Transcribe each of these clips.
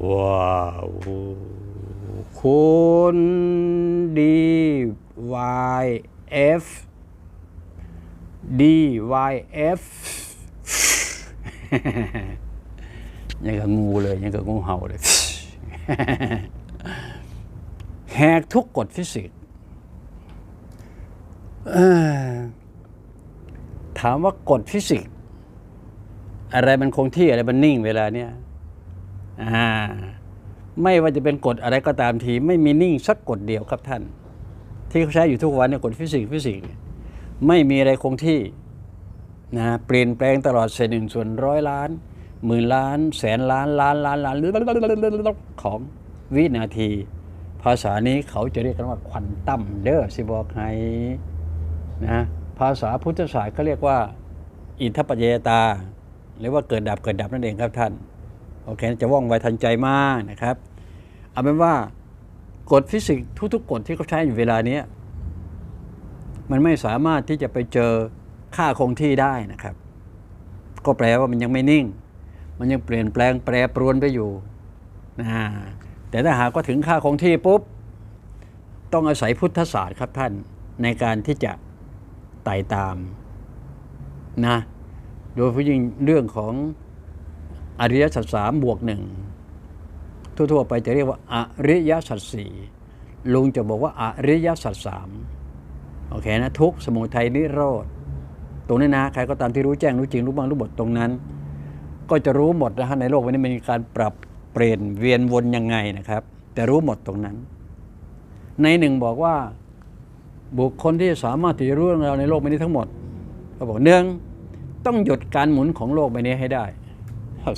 ว้าวคุณดี y f d y f ยังกับงูเลยยังกับงูเห่าเลยแหกทุกกฎฟิสิกส์ถามว่ากฎฟิสิกส์อะไรมันคงที่อะไรมันนิ่งเวลาเนี้ย ไม่ว่าจะเป็นกฎอะไรก็ตามที ไม่มีนิ่งสักกฎเดียวครับท่าน ที่เขาใช้อยู่ทุกวันเนี่ยกฎฟิสิกส์ฟิสิกส์เนี่ยไม่มีอะไรคงที่นะเปลี่ยนแปลงตลอดเศษหนึ่งส่วนร้อยล้าน หมื่นล้าน แสนล้านล้านล้านล้านหรือของวินาที ภาษานี้เขาจะเรียกกันว่าควอนตัมเด้อสิบอกให้นะภาษาพุทธศาสตร์เขาเรียกว่า อิทธปัจจยตา หรือว่าเกิดดับเกิดดับนั่นเองครับท่าน โอเคจะว่องไวทันใจมากนะครับ เอาเป็นว่ากฎฟิสิกส์ทุกๆกฎที่เขาใช้อยู่เวลานี้มันไม่สามารถที่จะไปเจอค่าคงที่ได้นะครับ ก็แปลว่ามันยังไม่นิ่ง มันยังเปลี่ยนแปลงแปรปรวนไปอยู่นะแต่ถ้าหากว่าถึงค่าคงที่ปุ๊บ ต้องอาศัยพุทธศาสตร์ครับท่านในการที่จะไต่ตามนะโดยเฉพาะยิ่งเรื่องของ อริยสัจสามบวกหนึ่งทั่วๆไปจะเรียกว่าอริยสัจสี่ลุงจะบอกว่าอริยสัจสามโอเคนะทุกสมุทัยนิโรธตรงนี้นะใครก็ตามที่รู้แจ้งรู้จริงรู้บ้างรู้บทตรงนั้น ก็จะรู้หมดนะฮะในโลกวันนี้มันมีการปรับเปลี่ยนเวียนวนยังไงนะครับ แต่รู้หมดตรงนั้น ในหนึ่งบอกว่าบุคคลที่สามารถที่จะรู้เรื่องราวในโลกใบนี้ทั้งหมดเขาบอกเนื่องต้องหยุดการหมุนของโลกใบนี้ให้ได้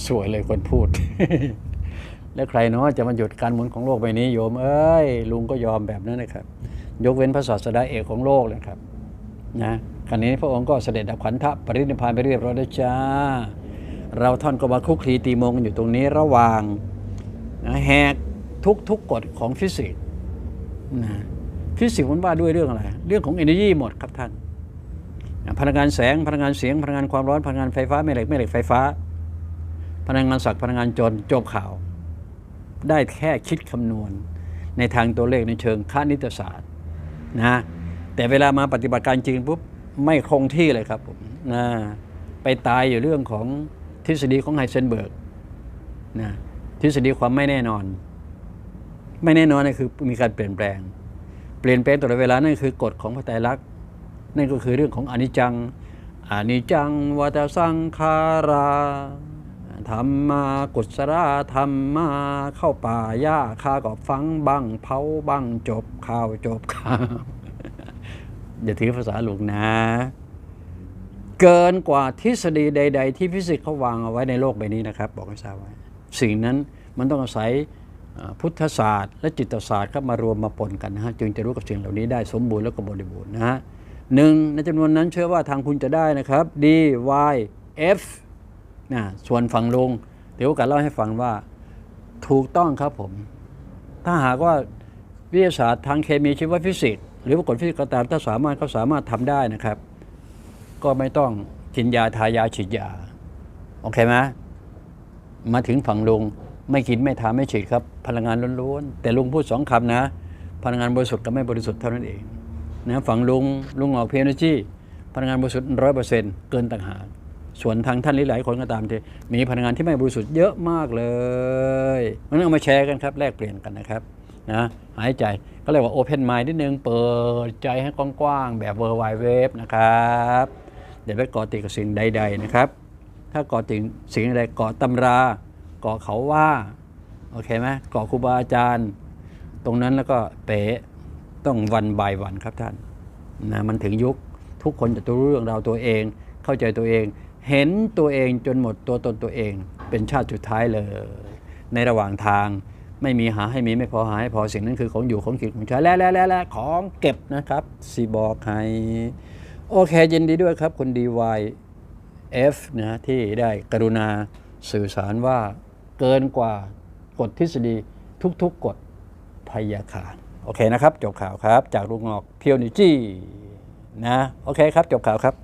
สวยเลยคนพูด แล้วใครเนาะจะมาหยุดการหมุนของโลกใบนี้โยม เอ้ย ลุงก็ยอมแบบนั้นนะครับ ยกเว้นพระศาสดาเอกของโลกเลยครับนะครั้นี้พระองค์ก็เสด็จดับขันธปรินิพพานไปเรียบร้อยแล้วจ้า เราท่านก็มาคุกคีตีมงกันอยู่ตรงนี้ระหว่างนะแหกทุกทุกกฎของฟิสิกส์นะฟิสิกส์มันว่าด้วยเรื่องอะไร เรื่องของ energy หมดครับท่านนะพลังงานแสง พลังงานเสียง พลังงานความร้อน พลังงานไฟฟ้าแม่เหล็กแม่เหล็กไฟฟ้า พลังงานศักดิ์พลังงานจนจบข่าว ได้แค่คิดคำนวณ ในทางตัวเลขในเชิงคณิตศาสตร์นะแต่เวลามาปฏิบัติการจริงปุ๊บไม่คงที่เลยครับผมนะไปตายอยู่เรื่องของทฤษฎีของไฮเซนเบิร์กนะทฤษฎีความไม่แน่นอน ไม่แน่นอนนั่นคือมีการเปลี่ยนแปลง เปลี่ยนแปลงตลอดเวลานั่นคือกฎของพระไตรลักษณ์นั่นก็คือเรื่องของอนิจจังอนิจจังวัฏสังขารา ธรรมากุศลธรรมาเข้าป่าหญ้าข้าก็ฟังบังเผาบังจบข่าวจบข่าวอย่าถือภาษาหลวงนะ เกินกว่าทฤษฎีใด ๆ ที่ฟิสิกส์เขาวางเอาไว้ในโลกใบนี้นะครับ บอกให้ทราบไว้ สิ่งนั้นมันต้องอาศัยพุทธศาสตร์ และจิตศาสตร์เข้ามารวมมาปนกันนะฮะจึงจะรู้กับสิ่งเหล่านี้ได้สมบูรณ์แล้วก็บริบูรณ์นะฮะหนึ่งในจำนวนนั้นเชื่อว่าทางคุณจะได้นะครับ D Y F นะส่วนฝั่งลงเดี๋ยวกาสเล่าให้ฟังว่าถูกต้องครับผม ถ้าหากว่าวิทยาศาสตร์ทางเคมีชีวฟิสิกส์หรือว่ากฎฟิสิกส์ก็ตามถ้าสามารถเขาสามารถทำได้นะครับ ก็ไม่ต้องกินยาทายาฉีดยาโอเคไหมมาถึงฝั่งลุงไม่กินไม่ทาไม่ฉีดครับ พลังงานล้วนๆแต่ลุงพูดสองคำนะ พลังงานบริสุทธิ์กับไม่บริสุทธิ์เท่านั้นเองนะฝั่งลุงลุงออกเพนจีพลังงานบริสุทธิ์ร้อยเปอร์เซ็นต์เกินต่างหาก ส่วนทางท่านหลายๆคนก็ตามที่มีพลังงานที่ไม่บริสุทธิ์เยอะมากเลยมันเอามาแชร์กันครับ แลกเปลี่ยนกันนะครับนะหายใจก็เรียกว่าโอเพนไมล์นิดนึง เปิดใจให้กว้างๆ แบบเวอร์ไวเวฟนะครับ เดี๋ยวไปเกาะติดกับสิ่งใด ๆนะครับ ถ้าเกาะติดสิ่งใดเกาะตำราเกาะเขาว่า โอเคไหมเกาะครูบาอาจารย์ ตรงนั้นแล้วก็เป๊ะต้องวันบายวันครับท่านนะมันถึงยุคทุกคนจะรู้เรื่องราวตัวเอง เข้าใจตัวเอง เห็นตัวเองจนหมดตัวตนตัวเอง เป็นชาติสุดท้ายเลย ในระหว่างทางไม่มีหาให้มีไม่พอหาให้พอสิ่งนั้นคือของอยู่ของกินของใช้และและและและของเก็บนะครับซีบอกให้โอเคยินดีด้วยครับ คุณดีวาย F นะที่ได้กรุณาสื่อสารว่าเกินกว่ากฎทฤษฎีทุกๆกฎพยาคารโอเคนะครับ จบข่าวครับ จากลุงงอกเพียวนิจี้นะ โอเคครับ จบข่าวครับ